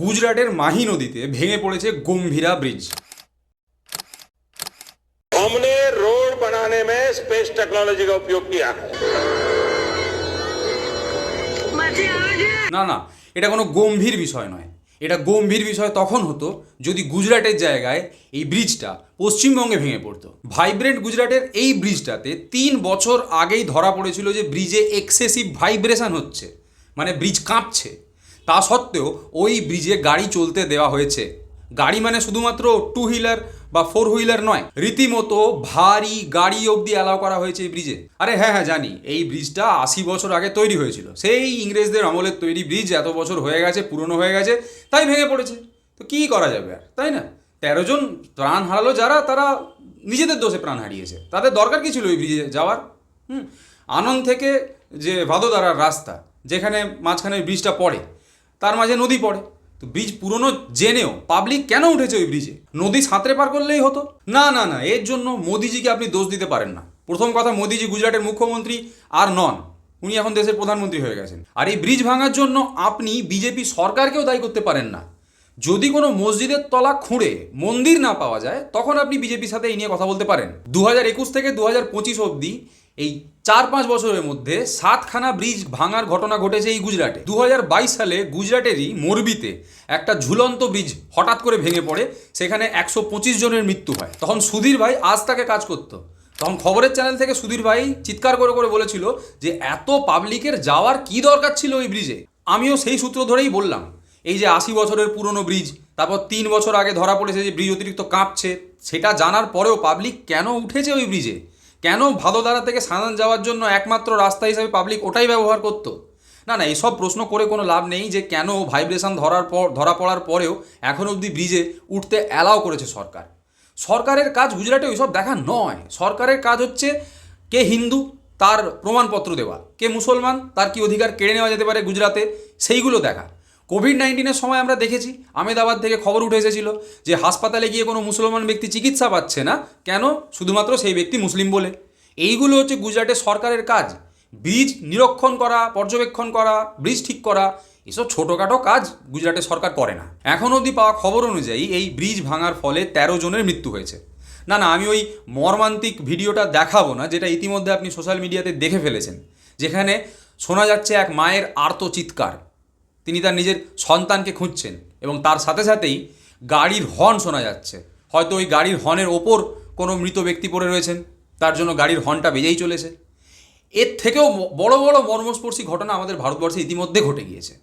গুজরাটের মাহি নদীতে ভেঙে পড়েছে গম্ভীরা ব্রিজ हमने रोड बनाने में स्पेस टेक्नोलॉजी का उपयोग किया है मजे आ गए না না এটা কোনো গম্ভীর বিষয় নয় এটা গম্ভীর বিষয় তখন হতো যদি গুজরাটের জায়গায় এই ব্রিজটা পশ্চিমবঙ্গে ভেঙে পড়তো ভাইব্রেন্ট গুজরাটের এই ব্রিজটাতে তিন বছর আগেই ধরা পড়েছিল যে ব্রিজে এক্সেসিভ ভাইব্রেশন হচ্ছে মানে ব্রিজ কাঁপছে তা সত্ত্বেও ওই ব্রিজে গাড়ি চলতে দেওয়া হয়েছে। গাড়ি মানে শুধুমাত্র টু হুইলার বা ফোর হুইলার নয়, রীতিমতো ভারী গাড়ি অবধি অ্যালাউ করা হয়েছে এই ব্রিজে। আরে হ্যাঁ হ্যাঁ জানি, এই ব্রিজটা আশি বছর আগে তৈরি হয়েছিল। সেই ইংরেজদের আমলের তৈরি ব্রিজ এত বছর হয়ে গেছে, পুরনো হয়ে গেছে, তাই ভেঙে পড়েছে। তো কী করা যাবে আর, তাই না? তেরো জন প্রাণ হারালো যারা, তারা নিজেদের দোষে প্রাণ হারিয়েছে। তাদের দরকার কি ছিল ওই ব্রিজে যাওয়ার? হুম, আনন্দ থেকে যে ভাদোদারার রাস্তা, যেখানে মাঝখানে ব্রিজটা পড়ে তার মাঝে নদী পড়ে। তো ব্রিজ পুরনো জেনেও পাবলিক কেন উঠেছে ওই ব্রিজে? নদী সাঁতরে পার করলেই হতো? না না না, এর জন্য মোদিজিকে আপনি দোষ দিতে পারেন না। প্রথম কথা, মোদিজি গুজরাটের মুখ্যমন্ত্রী আর নন। উনি এখন দেশের প্রধানমন্ত্রী হয়ে গেছেন। আর এই ব্রিজ ভাঙার জন্য আপনি বিজেপি সরকারকেও দায়ী করতে পারেন না। যদি কোনো মসজিদের তলা খুঁড়ে মন্দির না পাওয়া যায়, তখন আপনি বিজেপির সাথে এই নিয়ে কথা বলতে পারেন। দু হাজার একুশ থেকে দু হাজার পঁচিশ অবধি এই চার পাঁচ বছরের মধ্যে সাতখানা ব্রিজ ভাঙার ঘটনা ঘটেছে এই গুজরাটে। দু হাজার বাইশ সালে গুজরাটেরই মোরবিতে একটা ঝুলন্ত ব্রিজ হঠাৎ করে ভেঙে পড়ে, সেখানে একশো পঁচিশ জনের মৃত্যু হয়। তখন সুধীর ভাই আজ তাকে কাজ করতো। তখন খবরের চ্যানেল থেকে সুধীর ভাই চিৎকার করে করে বলেছিল যে, এত পাবলিকের যাওয়ার কি দরকার ছিল ওই ব্রিজে? আমিও সেই সূত্র ধরেই বললাম, এই যে আশি বছরের পুরনো ব্রিজ, তারপর তিন বছর আগে ধরা পড়েছে যে ব্রিজ অতিরিক্ত কাঁপছে, সেটা জানার পরেও পাবলিক কেন উঠেছে ওই ব্রিজে? কেন ভাদোদারা থেকে সানান যাওয়ার জন্য একমাত্র রাস্তা হিসাবে পাবলিক ওটাই ব্যবহার করতো? না না এইসব প্রশ্ন করে কোনো লাভ নেই যে কেন ভাইব্রেশন ধরার পর, ধরা পড়ার পরেও এখন অবধি ব্রিজে উঠতে অ্যালাও করেছে সরকার। সরকারের কাজ গুজরাটে ওইসব দেখা নয়। সরকারের কাজ হচ্ছে কে হিন্দু, তার প্রমাণপত্র দেওয়া, কে মুসলমান, তার কি অধিকার কেড়ে নেওয়া যেতে পারে গুজরাতে সেইগুলো দেখা। কোভিড নাইন্টিনের সময় আমরা দেখেছি আমেদাবাদ থেকে খবর উঠে এসেছিল যে হাসপাতালে গিয়ে কোনো মুসলমান ব্যক্তি চিকিৎসা পাচ্ছে না। কেন? শুধুমাত্র সেই ব্যক্তি মুসলিম বলে। এইগুলো হচ্ছে গুজরাটের সরকারের কাজ। ব্রিজ নিরীক্ষণ করা, পর্যবেক্ষণ করা, ব্রিজ ঠিক করা, এসব ছোটোখাটো কাজ গুজরাটের সরকার করে না। এখন অবধি পাওয়া খবর অনুযায়ী এই ব্রিজ ভাঙার ফলে তেরো জনের মৃত্যু হয়েছে। না না, আমি ওই মর্মান্তিক ভিডিওটা দেখাবো না, যেটা ইতিমধ্যে আপনি সোশ্যাল মিডিয়াতে দেখে ফেলেছেন, যেখানে শোনা যাচ্ছে এক মায়ের আর্ত চিৎকার তিনি তার নিজের সন্তানকে খুঁজছেন এবং তার সাথে সাথেই গাড়ির হর্ন শোনা যাচ্ছে। হয়তো ওই গাড়ির হর্নের ওপর কোনো মৃত ব্যক্তি পড়ে রয়েছেন, তার জন্য গাড়ির হর্নটা বেজেই চলেছে। এর থেকেও বড় বড় মর্মস্পর্শী ঘটনা আমাদের ভারতবর্ষে ইতিমধ্যে ঘটে গিয়েছে।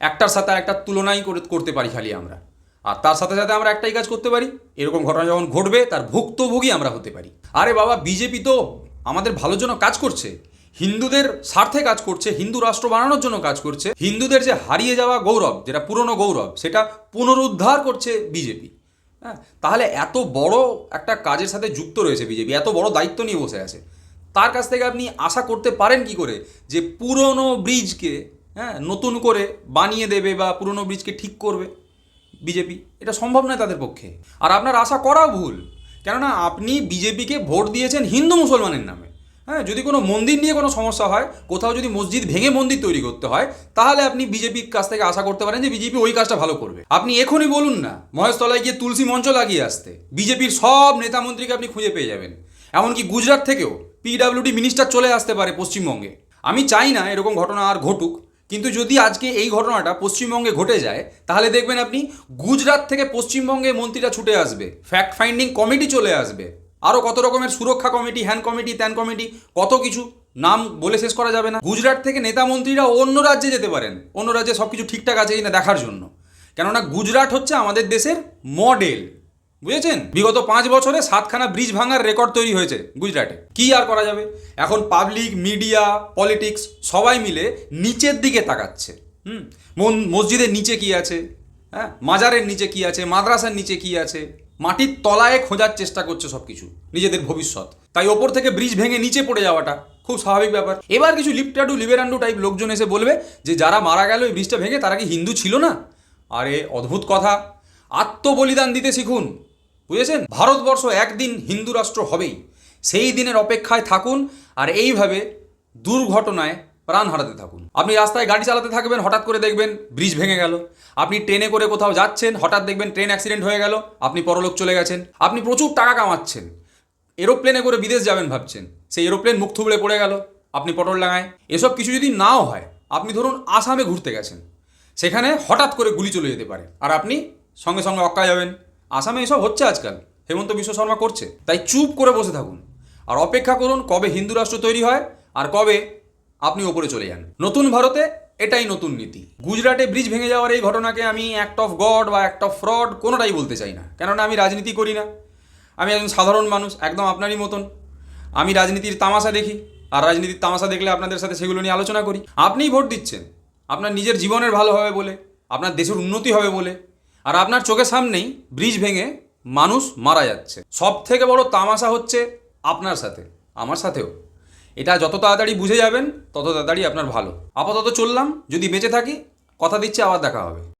একটার সাথে একটা তুলনাই করে, করতে পারি খালি আমরা। আর তার সাথে সাথে আমরা একটাই কাজ করতে পারি, এরকম ঘটনা যখন ঘটবে, তার ভুক্তভোগী আমরা হতে পারি। আরে বাবা, বিজেপি তো আমাদের ভালোর জন্য কাজ করছে। হিন্দুদের স্বার্থে কাজ করছে, হিন্দু রাষ্ট্র বানানোর জন্য কাজ করছে, হিন্দুদের যে হারিয়ে যাওয়া গৌরব, যেটা পুরনো গৌরব, সেটা পুনরুদ্ধার করছে বিজেপি। হ্যাঁ তাহলে এত বড় একটা কাজের সাথে যুক্ত রয়েছে বিজেপি, এত বড় দায়িত্ব নিয়ে বসে আছে। তার কাছ থেকে আপনি আশা করতে পারেন কি করে? যে পুরনো ব্রিজকে হ্যাঁ নতুন করে বানিয়ে দেবে বা পুরনো ব্রিজকে ঠিক করবে বিজেপি? এটা সম্ভব নয় তাদের পক্ষে। আর আপনার আশা করাও ভুল। কেননা আপনি বিজেপিকে ভোট দিয়েছেন হিন্দু মুসলমানের নামে। হ্যাঁ যদি কোনো মন্দির নিয়ে কোনো সমস্যা হয়, কোথাও যদি মসজিদ ভেঙে মন্দির তৈরি করতে হয়, তাহলে আপনি বিজেপির কাছ থেকে আশা করতে পারেন যে বিজেপি ওই কাজটা ভালো করবে। আপনি এখনই বলুন না, মহেশতলায় গিয়ে তুলসী মঞ্চ লাগিয়ে আসতে, বিজেপির সব নেতা মন্ত্রীকে আপনি খুঁজে পেয়ে যাবেন। এমনকি গুজরাট থেকেও পিডাব্লিউডি মিনিস্টার চলে আসতে পারে পশ্চিমবঙ্গে। আমি চাই না এরকম ঘটনা আর ঘটুক, কিন্তু যদি আজকে এই ঘটনাটা পশ্চিমবঙ্গে ঘটে যায়, তাহলে দেখবেন আপনি গুজরাট থেকে পশ্চিমবঙ্গে মন্ত্রীরা ছুটে আসবে ফ্যাক্ট ফাইন্ডিং কমিটি চলে আসবে। আরও কত রকমের সুরক্ষা কমিটি হ্যান কমিটি, ত্যান কমিটি, কত কিছু নাম বলে শেষ করা যাবে না। গুজরাট থেকে নেতা মন্ত্রীরা অন্য রাজ্যে যেতে পারেন। অন্য রাজ্যে সব কিছু ঠিকঠাক আছে কিনা দেখার জন্য। কেননা গুজরাট হচ্ছে আমাদের দেশের মডেল। বুঝেছেন? বিগত পাঁচ বছরে সাতখানা ব্রিজ ভাঙার রেকর্ড তৈরি হয়েছে গুজরাটে। কি আর করা যাবে? এখন পাবলিক, মিডিয়া, পলিটিক্স সবাই মিলে নিচের দিকে তাকাচ্ছে। হুম? মসজিদের নিচে কি আছে? হ্যাঁ? মাজারের নিচে কি আছে? মাদ্রাসার নিচে কি আছে? মাটির তলায় খোঁজার চেষ্টা করছে সব কিছু নিজেদের ভবিষ্যৎ। তাই ওপর থেকে ব্রিজ ভেঙে নিচে পড়ে যাওয়াটা খুব স্বাভাবিক ব্যাপার। এবার কিছু লিপটাডু লিবেরান্ডু টাইপ লোকজন এসে বলবে যে, যারা মারা গেল এই ব্রিজটা ভেঙে, তারা কি হিন্দু ছিল না? আরে, অদ্ভুত কথা। আত্মবলিদান দিতে শিখুন। বুঝেছেন? ভারতবর্ষ একদিন হিন্দু রাষ্ট্র হবেই। সেই দিনের অপেক্ষায় থাকুন, আর এইভাবে দুর্ঘটনায় প্রাণ হারাতে থাকুন। আপনি রাস্তায় গাড়ি চালাতে থাকবেন, হঠাৎ করে দেখবেন ব্রিজ ভেঙে গেল। আপনি ট্রেনে করে কোথাও যাচ্ছেন, হঠাৎ দেখবেন ট্রেন অ্যাক্সিডেন্ট হয়ে গেল, আপনি পরলোক চলে গেছেন। আপনি প্রচুর টাকা কামাচ্ছেন। এরোপ্লেনে করে বিদেশ যাবেন ভাবছেন। সেই এরোপ্লেন মুখ থুবড়ে পড়ে গেল, আপনি পটল লাগায়। এসব কিছু যদি নাও হয়, আপনি ধরুন আসামে ঘুরতে গেছেন। সেখানে হঠাৎ করে গুলি চলে যেতে পারে আর আপনি সঙ্গে সঙ্গে অক্কা যাবেন। আসামে এসব হচ্ছে আজকাল, হেমন্ত বিশ্ব শর্মা করছে। তাই চুপ করে বসে থাকুন। আর অপেক্ষা করুন কবে হিন্দু রাষ্ট্র তৈরি হয় আর কবে আপনি ওপরে চলে যান। নতুন ভারতে এটাই নতুন নীতি। গুজরাটে ব্রিজ ভেঙে যাওয়ার এই ঘটনাকে আমি অ্যাক্ট অফ গড বা অ্যাক্ট অফ ফ্রড কোনোটাই বলতে চাই না। কেননা আমি রাজনীতি করি না। আমি একজন সাধারণ মানুষ, একদম আপনারই মতন। আমি রাজনীতির তামাশা দেখি, আর রাজনীতির তামাশা দেখলে আপনাদের সাথে সেগুলো নিয়ে আলোচনা করি। আপনিই ভোট দিচ্ছেন। আপনার নিজের জীবনের ভালো হবে বলে, আপনার দেশের উন্নতি হবে বলে, আর আপনার চোখের সামনেই ব্রিজ ভেঙে মানুষ মারা যাচ্ছে। সব থেকে বড় তামাশা হচ্ছে আপনার সাথে, আমার সাথেও। এটা যত তাড়াতাড়ি বুঝে যাবেন, তত তাড়াতাড়ি আপনার ভালো। আপাতত চললাম, যদি বেঁচে থাকি, কথা দিচ্ছি, আবার দেখা হবে।